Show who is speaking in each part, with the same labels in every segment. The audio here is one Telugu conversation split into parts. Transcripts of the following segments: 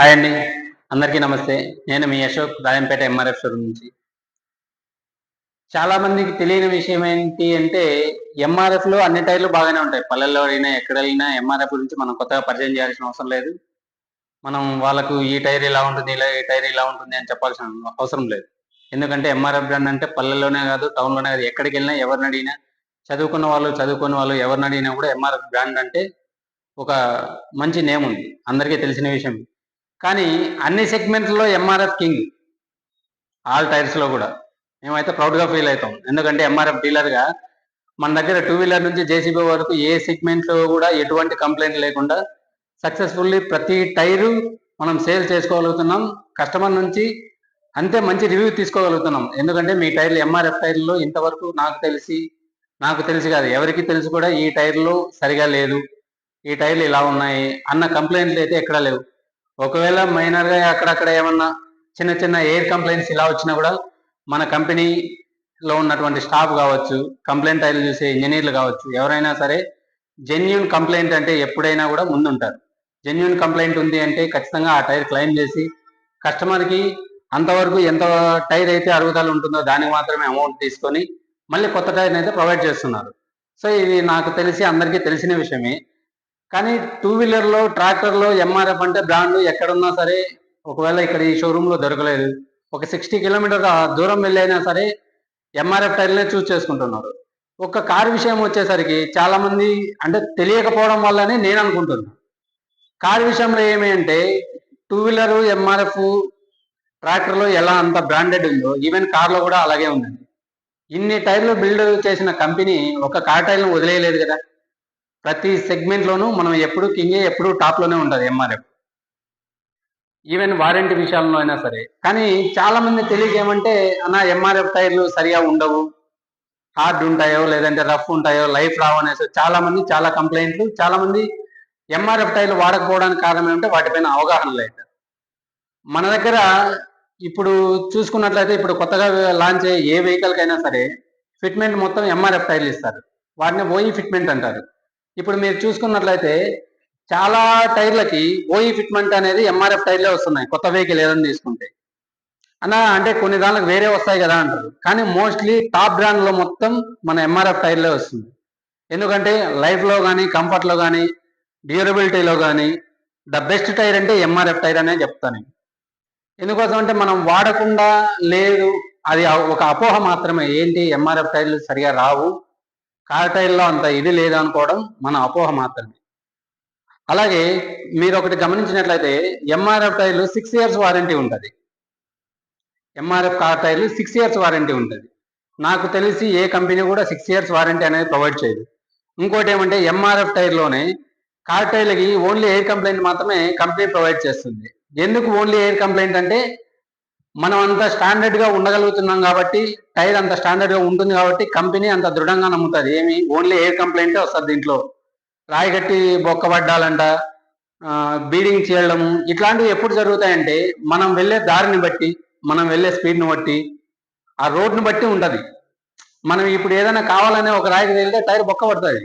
Speaker 1: హాయ్ అండి. అందరికీ నమస్తే. నేను మీ అశోక్ రాయంపేట ఎంఆర్ఎఫ్ షోరూమ్ నుంచి. చాలా మందికి తెలియని విషయం ఏంటి అంటే ఎంఆర్ఎఫ్లో అన్ని టైర్లు బాగానే ఉంటాయి. పల్లెల్లో అయినా ఎక్కడ వెళ్ళినా ఎంఆర్ఎఫ్ గురించి మనం కొత్తగా పరిచయం చేయాల్సిన అవసరం లేదు. మనం వాళ్ళకు ఈ టైర్ ఇలా ఉంటుంది ఇలా ఈ టైర్ ఇలా ఉంటుంది అని చెప్పాల్సిన అవసరం లేదు. ఎందుకంటే ఎంఆర్ఎఫ్ బ్రాండ్ అంటే పల్లెల్లోనే కాదు టౌన్లోనే కాదు. ఎక్కడికి వెళ్ళినా ఎవరిని అడిగినా చదువుకున్న వాళ్ళు చదువుకున్న వాళ్ళు ఎవరిని అడిగినా కూడా ఎంఆర్ఎఫ్ బ్రాండ్ అంటే ఒక మంచి నేమ్ ఉంది. అందరికీ తెలిసిన విషయం కానీ అన్ని సెగ్మెంట్లలో ఎంఆర్ఎఫ్ కింగ్ ఆల్ టైర్స్లో కూడా. మేమైతే ప్రౌడ్గా ఫీల్ అవుతాం. ఎందుకంటే ఎంఆర్ఎఫ్ డీలర్గా మన దగ్గర టూ వీలర్ నుంచి జేసీబీ వరకు ఏ సెగ్మెంట్లో కూడా ఎటువంటి కంప్లైంట్ లేకుండా సక్సెస్ఫుల్లీ ప్రతి టైరు మనం సేల్ చేసుకోగలుగుతున్నాం. కస్టమర్ నుంచి అంతే మంచి రివ్యూ తీసుకోగలుగుతున్నాం. ఎందుకంటే మీ టైర్లు ఎంఆర్ఎఫ్ టైర్లు ఇంతవరకు నాకు తెలిసి నాకు తెలిసి కాదు ఎవరికి తెలిసి కూడా ఈ టైర్లు సరిగా లేదు. ఈ టైర్లు ఇలా ఉన్నాయి అన్న కంప్లైంట్లు అయితే ఎక్కడా లేవు. ఒకవేళ మైనర్గా అక్కడక్కడ ఏమన్నా చిన్న చిన్న ఎయిర్ కంప్లైంట్స్ ఇలా వచ్చినా కూడా మన కంపెనీలో ఉన్నటువంటి స్టాఫ్ కావచ్చు కంప్లైంట్ టైర్లు చూసే ఇంజనీర్లు కావచ్చు ఎవరైనా సరే జెన్యున్ కంప్లైంట్ అంటే ఎప్పుడైనా కూడా ముందుంటారు. జెన్యున్ కంప్లైంట్ ఉంది అంటే ఖచ్చితంగా ఆ టైర్ క్లెయిమ్ చేసి కస్టమర్కి అంతవరకు ఎంత టైర్ అయితే అరుగుదల ఉంటుందో దానికి మాత్రమే అమౌంట్ తీసుకొని మళ్ళీ కొత్త టైర్ అయితే ప్రొవైడ్ చేస్తున్నారు. సో ఇది నాకు తెలిసి అందరికీ తెలిసిన విషయమే. కానీ టూ వీలర్లో ట్రాక్టర్లో ఎంఆర్ఎఫ్ అంటే బ్రాండ్ ఎక్కడున్నా సరే ఒకవేళ ఇక్కడ ఈ షోరూమ్లో దొరకలేదు. ఒక సిక్స్టీ కిలోమీటర్ దూరం వెళ్ళైనా సరే ఎంఆర్ఎఫ్ టైర్లనే చూస్ చేసుకుంటున్నారు. ఒక కార్ విషయం వచ్చేసరికి చాలా మంది అంటే తెలియకపోవడం వల్లనే నేను అనుకుంటున్నాను కార్ విషయంలో ఏమి అంటే టూ వీలర్ ఎంఆర్ఎఫ్ ట్రాక్టర్లో ఎలా అంత బ్రాండెడ్ ఉందో ఈవెన్ కార్లో కూడా అలాగే ఉందండి. ఇన్ని టైర్లు బిల్డ్ చేసిన కంపెనీ ఒక కార్ టైర్లు వదిలేయలేదు కదా. ప్రతి సెగ్మెంట్ లోనూ మనం ఎప్పుడు కింగే ఎప్పుడు టాప్లోనే ఉంటుంది ఎంఆర్ఎఫ్ ఈవెన్ వారంటీ విషయాల్లో అయినా సరే. కానీ చాలా మంది తెలియక ఏమంటే అన్న ఎంఆర్ఎఫ్ టైర్లు సరిగా ఉండవు. హార్డ్ ఉంటాయో లేదంటే రఫ్ ఉంటాయో లైఫ్ రావు అనేసి చాలా మంది చాలా కంప్లైంట్లు చాలా మంది ఎంఆర్ఎఫ్ టైర్లు వాడకపోవడానికి కారణం ఏమంటే వాటిపైన అవగాహన లేదు. మన దగ్గర ఇప్పుడు చూసుకున్నట్లయితే ఇప్పుడు కొత్తగా లాంచ్ అయ్యే ఏ వెహికల్ కైనా సరే ఫిట్మెంట్ మొత్తం ఎంఆర్ఎఫ్ టైర్లు ఇస్తారు. వాటిని ఓయి ఫిట్మెంట్ అంటారు. ఇప్పుడు మీరు చూసుకున్నట్లయితే చాలా టైర్లకి ఓఈ ఫిట్మెంట్ అనేది ఎంఆర్ఎఫ్ టైర్లే వస్తున్నాయి. కొత్త వెహికల్ ఏదైనా తీసుకుంటే. అన్న అంటే కొన్ని దానికి వేరే వస్తాయి కదా అంటారు. కానీ మోస్ట్లీ టాప్ బ్రాండ్లో మొత్తం మన ఎంఆర్ఎఫ్ టైర్లే వస్తుంది. ఎందుకంటే లైఫ్లో కానీ కంఫర్ట్లో కానీ డ్యూరబిలిటీలో కానీ ద బెస్ట్ టైర్ అంటే ఎంఆర్ఎఫ్ టైర్ అనే చెప్తాను ఎందుకోసం అంటే మనం వాడకుండా లేదు. అది ఒక అపోహ మాత్రమే. ఏంటి? ఎంఆర్ఎఫ్ టైర్లు సరిగా రావు. కార్ టైర్లో అంత ఇది లేదనుకోవడం మన అపోహ మాత్రమే. అలాగే మీరు ఒకటి గమనించినట్లయితే ఎంఆర్ఎఫ్ టైర్లు సిక్స్ ఇయర్స్ వారంటీ ఉంటుంది. ఎంఆర్ఎఫ్ కార్ టైర్లు సిక్స్ ఇయర్స్ వారంటీ ఉంటుంది. నాకు తెలిసి ఏ కంపెనీ కూడా సిక్స్ ఇయర్స్ వారంటీ అనేది ప్రొవైడ్ చేయదు. ఇంకోటి ఏమంటే ఎంఆర్ఎఫ్ టైర్లోనే కార్ టైర్లకి ఓన్లీ ఎయిర్ కంప్లైంట్ మాత్రమే కంపెనీ ప్రొవైడ్ చేస్తుంది. ఎందుకు ఓన్లీ ఎయిర్ కంప్లైంట్ అంటే మనం అంత స్టాండర్డ్గా ఉండగలుగుతున్నాం కాబట్టి టైర్ అంత స్టాండర్డ్గా ఉంటుంది కాబట్టి కంపెనీ అంత దృఢంగా నమ్ముతుంది. ఏమి? ఓన్లీ ఎయిర్ కంప్లైంట్ వస్తుంది దీంట్లో. రాయి కట్టి బొక్కబడ్డాలంట బీడింగ్ చేయడము ఇట్లాంటివి ఎప్పుడు జరుగుతాయంటే మనం వెళ్ళే దారిని బట్టి మనం వెళ్ళే స్పీడ్ని బట్టి ఆ రోడ్ని బట్టి ఉంటుంది. మనం ఇప్పుడు ఏదైనా కావాలనే ఒక రాయికి వెళ్తే టైర్ బొక్క పడుతుంది.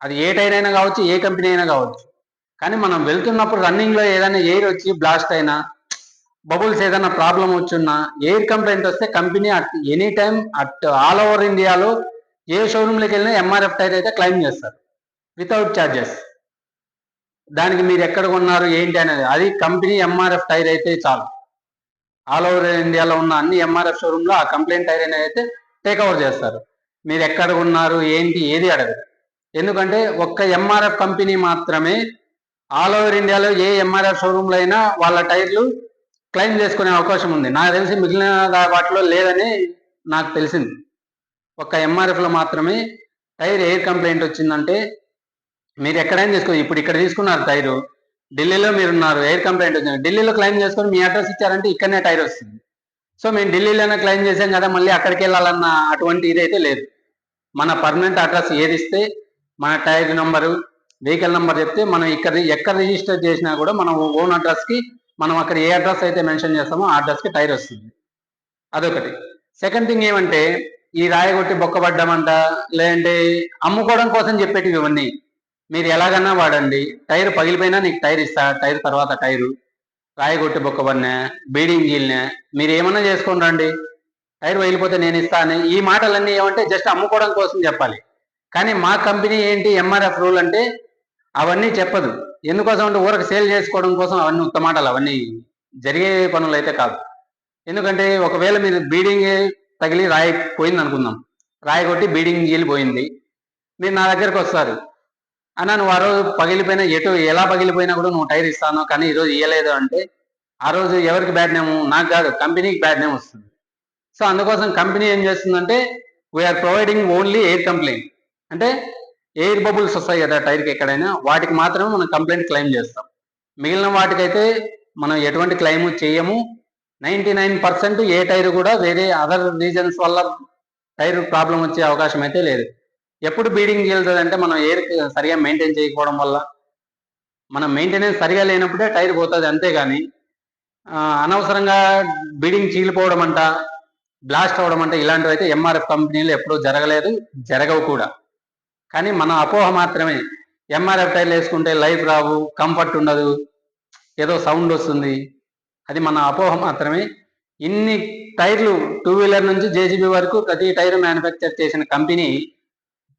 Speaker 1: అది ఏ టైర్ అయినా కావచ్చు ఏ కంపెనీ అయినా కావచ్చు. కానీ మనం వెళ్తున్నప్పుడు రన్నింగ్లో ఏదైనా ఎయిర్ వచ్చి బ్లాస్ట్ అయినా బబుల్స్ ఏదైనా ప్రాబ్లం వచ్చున్నా ఎయిర్ కంప్లైంట్ వస్తే company at any time at all over ఇండియాలో ఏ షోరూమ్లోకి వెళ్ళినా ఎంఆర్ఎఫ్ టైర్ అయితే క్లెయిమ్ చేస్తారు. వితౌట్ ఛార్జెస్ దానికి మీరు ఎక్కడ కొన్నారు ఏంటి అనేది అది కంపెనీ ఎంఆర్ఎఫ్ టైర్ అయితే చాలు. ఆల్ ఓవర్ ఇండియాలో ఉన్న అన్ని ఎంఆర్ఎఫ్ షోరూంలో ఆ కంప్లైంట్ టైర్ అనేది అయితే టేక్ ఓవర్ చేస్తారు. మీరు ఎక్కడ కొన్నారు ఏంటి ఏది అడగదు ఎందుకంటే ఒక్క ఎంఆర్ఎఫ్ కంపెనీ మాత్రమే ఆల్ ఓవర్ ఇండియాలో ఏ ఎంఆర్ఎఫ్ షోరూంలో అయినా వాళ్ళ టైర్లు క్లెయిమ్ చేసుకునే అవకాశం ఉంది. నాకు తెలిసి మిగిలిన వాటిలో లేదని నాకు తెలిసింది. ఒక్క ఎంఆర్ఎఫ్లో మాత్రమే టైర్ ఎయిర్ కంప్లైంట్ వచ్చిందంటే మీరు ఎక్కడైనా తీసుకో ఇప్పుడు ఇక్కడ తీసుకున్నారు టైరు. ఢిల్లీలో మీరు ఉన్నారు ఎయిర్ కంప్లైంట్ వచ్చింది. ఢిల్లీలో క్లెయిమ్ చేసుకొని మీ అడ్రస్ ఇచ్చారంటే ఇక్కడనే టైర్ వస్తుంది. సో మేము ఢిల్లీలోనే క్లెయిమ్ చేసాం కదా మళ్ళీ అక్కడికి వెళ్ళాలన్న అటువంటి ఇదైతే లేదు. మన పర్మనెంట్ అడ్రస్ ఏది ఇస్తే మన టైర్ నెంబరు వెహికల్ నెంబర్ చెప్తే మనం ఇక్కడ ఎక్కడ రిజిస్టర్ చేసినా కూడా మనం ఓన్ అడ్రస్కి మనం అక్కడ ఏ అడ్రస్ అయితే మెన్షన్ చేస్తామో ఆ అడ్రస్కి టైర్ వస్తుంది. అదొకటి. సెకండ్ థింగ్ ఏమంటే ఈ రాయగొట్టి బొక్కబడ్డామంట లేదంటే అమ్ముకోవడం కోసం చెప్పేటివి ఇవన్నీ. మీరు ఎలాగన్నా వాడండి. టైర్ పగిలిపోయినా నీకు టైర్ ఇస్తా. టైర్ తర్వాత టైరు. రాయగొట్టి బొక్కబడినా బీడింగ్ గీలినా మీరు ఏమన్నా చేసుకొని రండి. టైర్ వెళ్ళిపోతే నేను ఇస్తాను ఈ మాటలన్నీ ఏమంటే జస్ట్ అమ్ముకోవడం కోసం చెప్పాలి. కానీ మా కంపెనీ ఏంటి ఎంఆర్ఎఫ్ రూల్ అంటే అవన్నీ చెప్పదు. ఎందుకోసం అంటే ఊరకు సేల్ చేసుకోవడం కోసం అవన్నీ ఉత్తమాటలు అవన్నీ జరిగే పనులు అయితే కాదు. ఎందుకంటే ఒకవేళ మీరు బీడింగ్ తగిలి రాయి పోయింది అనుకుందాం. రాయి కొట్టి బీడింగ్ వెళ్ళిపోయింది మీరు నా దగ్గరకు వస్తారు. అన్నాను నువ్వు ఆ రోజు పగిలిపోయినా ఎటు ఎలా పగిలిపోయినా కూడా నువ్వు టైర్ ఇస్తాను కానీ ఈరోజు ఇయ్యలేదు అంటే ఆ రోజు ఎవరికి బ్యాడ్ నేమ్ నాకు కాదు కంపెనీకి బ్యాడ్ నేమ్ వస్తుంది. సో అందుకోసం కంపెనీ ఏం చేస్తుందంటే we are providing only air complaint అంటే ఎయిర్ బబుల్స్ వస్తాయి కదా టైర్కి ఎక్కడైనా వాటికి మాత్రమే మనం కంప్లైంట్ క్లెయిమ్ చేస్తాం. మిగిలిన వాటికైతే మనం ఎటువంటి క్లెయిమ్ చేయము. నైంటీ నైన్ పర్సెంట్ ఏ టైర్ కూడా వేరే అదర్ రీజన్స్ వల్ల టైర్ ప్రాబ్లం వచ్చే అవకాశం అయితే లేదు. ఎప్పుడు బీడింగ్ వెళ్తుంది అంటే మనం ఎయిర్ సరిగా మెయింటైన్ చేయకపోవడం వల్ల. మనం మెయింటెనెన్స్ సరిగా లేనప్పుడే టైర్ పోతుంది అంతేగాని అనవసరంగా బీడింగ్ చీలిపోవడం అంట బ్లాస్ట్ అవడం అంటే ఇలాంటివి అయితే ఎంఆర్ఎఫ్ కంపెనీలు ఎప్పుడూ జరగలేదు జరగవు కూడా. కానీ మన అపోహ మాత్రమే. ఎంఆర్ఎఫ్ టైర్లు వేసుకుంటే లైఫ్ రావు కంఫర్ట్ ఉండదు ఏదో సౌండ్ వస్తుంది. అది మన అపోహ మాత్రమే. ఇన్ని టైర్లు టూ వీలర్ నుంచి జేజీబీ వరకు ప్రతి టైర్ మ్యానుఫ్యాక్చర్ చేసిన కంపెనీ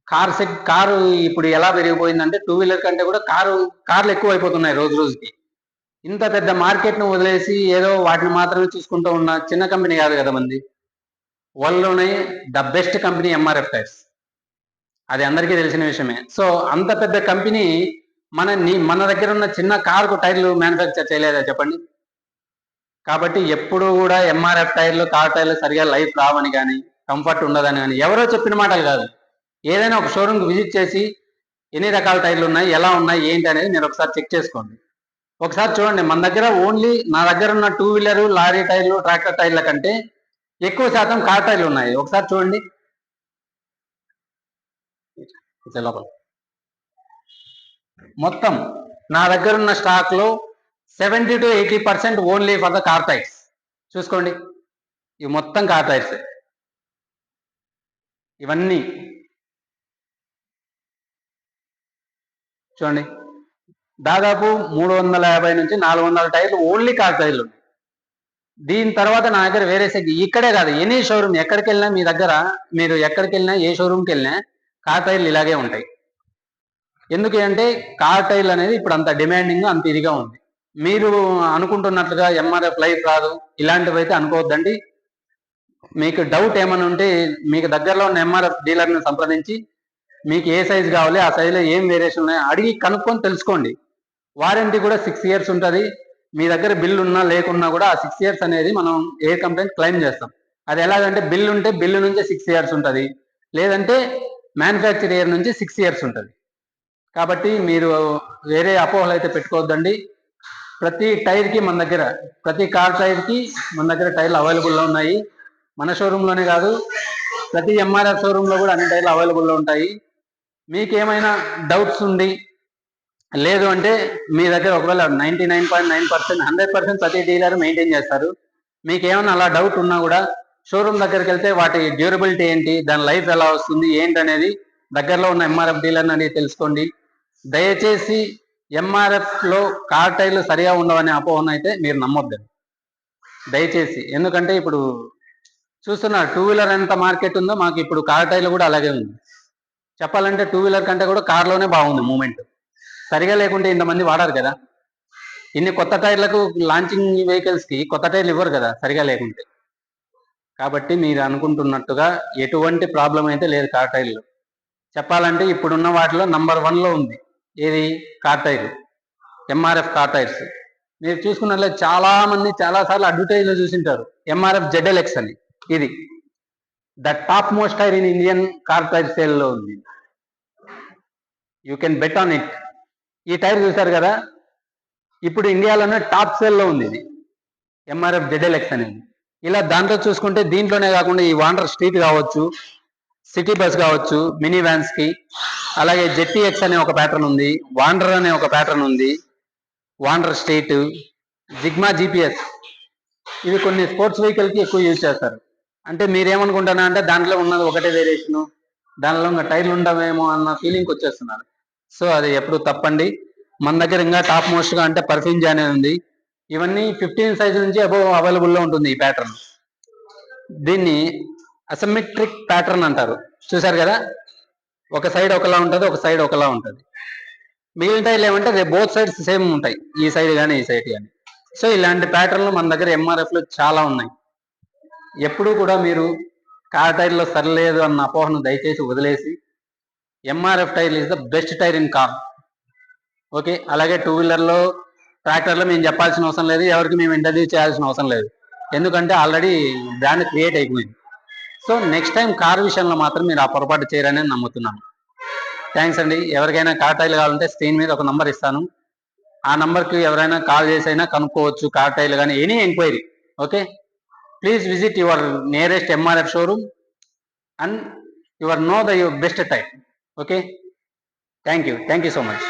Speaker 1: కార్ సెక్ కారు ఇప్పుడు ఎలా పెరిగిపోయిందంటే టూ వీలర్ కంటే కూడా కారు కార్లు ఎక్కువ అయిపోతున్నాయి రోజు రోజుకి. ఇంత పెద్ద మార్కెట్ను వదిలేసి ఏదో వాటిని మాత్రమే చూసుకుంటూ ఉన్న చిన్న కంపెనీ కాదు కదా మంది. వరల్డ్లోనే the best company MRF tyres. అది అందరికీ తెలిసిన విషయమే. సో అంత పెద్ద కంపెనీ మన మన దగ్గర ఉన్న చిన్న కారుకు టైర్లు మ్యానుఫ్యాక్చర్ చేయలేదా చెప్పండి? కాబట్టి ఎప్పుడు కూడా ఎంఆర్ఎఫ్ టైర్లు కార్ టైర్లు సరిగా లైఫ్ రావని కానీ కంఫర్ట్ ఉండదని కానీ ఎవరో చెప్పిన మాటలు కాదు. ఏదైనా ఒక షోరూమ్కి విజిట్ చేసి ఎన్ని రకాల టైర్లు ఉన్నాయి ఎలా ఉన్నాయి ఏంటి అనేది మీరు ఒకసారి చెక్ చేసుకోండి. ఒకసారి చూడండి మన దగ్గర ఓన్లీ నా దగ్గర ఉన్న టూ వీలర్ లారీ టైర్లు ట్రాక్టర్ టైర్ల కంటే ఎక్కువ శాతం కార్ టైర్లు ఉన్నాయి. ఒకసారి చూడండి. ఇట్లా లోపల. మొత్తం నా దగ్గర ఉన్న స్టాక్లో seventy to eighty percent only for the car tyres చూసుకోండి. ఇవి మొత్తం కార్ టైర్స్ ఇవన్నీ. చూడండి. దాదాపు మూడు వందల యాభై నుంచి నాలుగు వందల టైర్లు ఓన్లీ కార్ టైర్లు దీని తర్వాత నా దగ్గర వేరే సెగ్ ఇక్కడే కాదు ఎనీ షోరూమ్ ఎక్కడికి వెళ్ళినా మీ దగ్గర మీరు ఎక్కడికి వెళ్ళినా ఏ షోరూమ్కి వెళ్ళినా కార్ ఇలాగే ఉంటాయి. ఎందుకు అంటే కార్ అనేది ఇప్పుడు అంత డిమాండింగ్ అంత ఇదిగా ఉంది. మీరు అనుకుంటున్నట్లుగా ఎంఆర్ఎఫ్ లైఫ్ రాదు. ఇలాంటివి అయితే అనుకోవద్దండి. మీకు డౌట్ ఏమైనా ఉంటే మీకు దగ్గరలో ఉన్న ఎంఆర్ఎఫ్ డీలర్ని సంప్రదించి మీకు ఏ సైజ్ కావాలి ఆ సైజులో ఏం వేరియేషన్ ఉన్నాయో అడిగి కనుక్కొని తెలుసుకోండి. వారంటీ కూడా సిక్స్ ఇయర్స్ ఉంటుంది. మీ దగ్గర బిల్లు ఉన్నా లేకున్నా కూడా ఆ సిక్స్ ఇయర్స్ అనేది మనం ఏ కంప్లైంట్ క్లెయిమ్ చేస్తాం. అది ఎలాగంటే బిల్లు ఉంటే బిల్లు నుంచే సిక్స్ ఇయర్స్ ఉంటుంది. లేదంటే మ్యానుఫ్యాక్చర్ ఇయర్ నుంచి సిక్స్ ఇయర్స్ ఉంటుంది. కాబట్టి మీరు వేరే అపోహలు అయితే పెట్టుకోవద్దండి. ప్రతి టైర్కి మన దగ్గర ప్రతి కార్ టైర్కి మన దగ్గర టైర్లు అవైలబుల్లో ఉన్నాయి. మన షోరూంలోనే కాదు ప్రతి ఎంఆర్ఆర్ షోరూంలో కూడా అన్ని టైర్లు అవైలబుల్లో ఉంటాయి. మీకేమైనా డౌట్స్ ఉండి లేదు అంటే మీ దగ్గర ఒకవేళ ninety nine point nine percent hundred percent ప్రతి డీలర్ మెయింటైన్ చేస్తారు. మీకు ఏమైనా అలా డౌట్ ఉన్నా కూడా షోరూమ్ దగ్గరికి వెళ్తే వాటి డ్యూరబిలిటీ ఏంటి? దాని లైఫ్ ఎలా వస్తుంది? ఏంటి అనేది దగ్గరలో ఉన్న ఎంఆర్ఎఫ్ డీలర్ని అనేది తెలుసుకోండి. దయచేసి ఎంఆర్ఎఫ్లో కార్ టైర్లు సరిగా ఉండవనే అపోహన అయితే మీరు నమ్మొద్దండి దయచేసి. ఎందుకంటే ఇప్పుడు చూస్తున్నారు టూ వీలర్ ఎంత మార్కెట్ ఉందో మాకు ఇప్పుడు కార్ టైర్లు కూడా అలాగే ఉంది. చెప్పాలంటే టూ వీలర్ కంటే కూడా కార్లోనే బాగుంది మూమెంట్ సరిగా లేకుంటే ఇంతమంది వాడారు కదా. ఇన్ని కొత్త టైర్లకు లాంచింగ్ వెహికల్స్కి కొత్త టైర్లు ఇవ్వరు కదా సరిగా లేకుంటే. కాబట్టి మీరు అనుకుంటున్నట్టుగా ఎటువంటి ప్రాబ్లం అయితే లేదు కార్టైల్లో చెప్పాలంటే ఇప్పుడున్న వాటిలో నంబర్ వన్లో ఉంది. ఏది? Car tyre. MRF car tyres. మీరు చూసుకున్నట్లయితే చాలా మంది చాలా సార్లు అడ్వర్టైజ్లో చూసింటారు. ఎంఆర్ఎఫ్ జెడ్ఎల్ఎక్స్ అని ఇది the top most tyre in Indian car tyre సేల్లో ఉంది. You can bet on it ఈ టైర్ చూసారు కదా? ఇప్పుడు ఇండియాలోనే టాప్ సేల్లో ఉంది ఇది. ఎంఆర్ఎఫ్ జెడ్ఎల్ఎక్స్ అనేది. ఇలా దాంట్లో చూసుకుంటే దీంట్లోనే కాకుండా ఈ వాండర్ స్ట్రీట్ కావచ్చు సిటీ బస్ కావచ్చు మినీ వ్యాన్స్కి అలాగే జెట్టి ఎక్స్ అనే ఒక ప్యాటర్న్ ఉంది వాండర్ అనే ఒక ప్యాటర్న్ ఉంది వాండర్ స్ట్రీట్ జిగ్మా జిపిఎస్. ఇవి కొన్ని స్పోర్ట్స్ వెహికల్కి ఎక్కువ యూజ్ చేస్తారు. అంటే మీరేమనుకుంటున్నా అంటే దాంట్లో ఉన్నది ఒకటే వేరియేషన్ దానిలో ఇంకా టైర్లు ఉండవేమో అన్న ఫీలింగ్ వచ్చేస్తున్నారు. సో అది ఎప్పుడు తప్పండి. మన దగ్గర ఇంకా టాప్ మోస్ట్గా అంటే పర్ఫ్యూమ్ అనేది ఉంది. ఇవన్నీ ఫిఫ్టీన్ సైజ్ నుంచి అబౌవ్ అవైలబుల్లో ఉంటుంది ఈ ప్యాటర్న్ దీన్ని అసమెట్రిక్ ప్యాటర్న్ అంటారు. చూసారు కదా? ఒక సైడ్ ఒకలా ఉంటుంది ఒక సైడ్ ఒకలా ఉంటుంది. మిగిలిన టైర్లు ఏమంటే రేపు బోత్ సైడ్స్ సేమ్ ఉంటాయి. ఈ సైడ్ కానీ ఈ సైడ్ కానీ సో ఇలాంటి ప్యాటర్న్లు మన దగ్గర ఎంఆర్ఎఫ్లు చాలా ఉన్నాయి. ఎప్పుడూ కూడా మీరు కార్ టైర్లో సరిలేదు అన్న అపోహను దయచేసి వదిలేసి MRF tyre is the best tyre in car okay? అలాగే టూ వీలర్లో ట్రాక్టర్లో మేము చెప్పాల్సిన అవసరం లేదు ఎవరికి మేము ఇంటర్వ్యూ చేయాల్సిన అవసరం లేదు. ఎందుకంటే ఆల్రెడీ బ్రాండ్ క్రియేట్ అయిపోయింది. సో నెక్స్ట్ టైం కార్ విషయంలో మాత్రం మీరు ఆ పొరపాటు చేయరని నమ్ముతున్నాను. థ్యాంక్స్ అండి. ఎవరికైనా కార్ టైల్ కావాలంటే స్క్రీన్ మీద ఒక నంబర్ ఇస్తాను. ఆ నంబర్కి ఎవరైనా కాల్ చేసైనా కనుక్కోవచ్చు కార్ టైల్ కానీ any enquiry okay please visit your nearest MRF showroom and your know the your best type okay thank you thank you so much